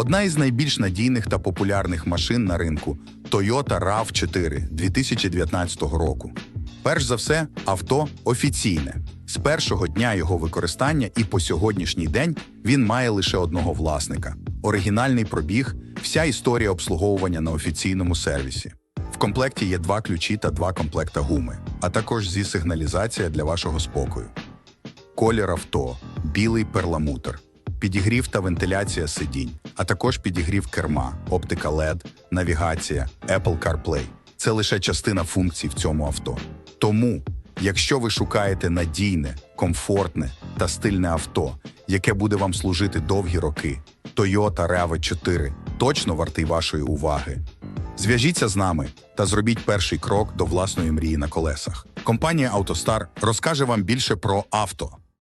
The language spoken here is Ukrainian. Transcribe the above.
Одна із найбільш надійних та популярних машин на ринку Toyota RAV4 2019 року. Перш за все, авто офіційне. З першого дня його використання і по сьогоднішній день він має лише одного власника. Оригінальний пробіг, вся історія обслуговування на офіційному сервісі. В комплекті є два ключі та два комплекта гуми, а також зі сигналізація для вашого спокою. Колір авто, білий перламутр, підігрів та вентиляція сидінь, а також підігрів керма, оптика LED, навігація, Apple CarPlay. Це лише частина функцій в цьому авто. Тому, якщо ви шукаєте надійне, комфортне та стильне авто, яке буде вам служити довгі роки, Toyota RAV4 точно вартий вашої уваги. Зв'яжіться з нами та зробіть перший крок до власної мрії на колесах. Компанія «АвтоСтар» розкаже вам більше про авто,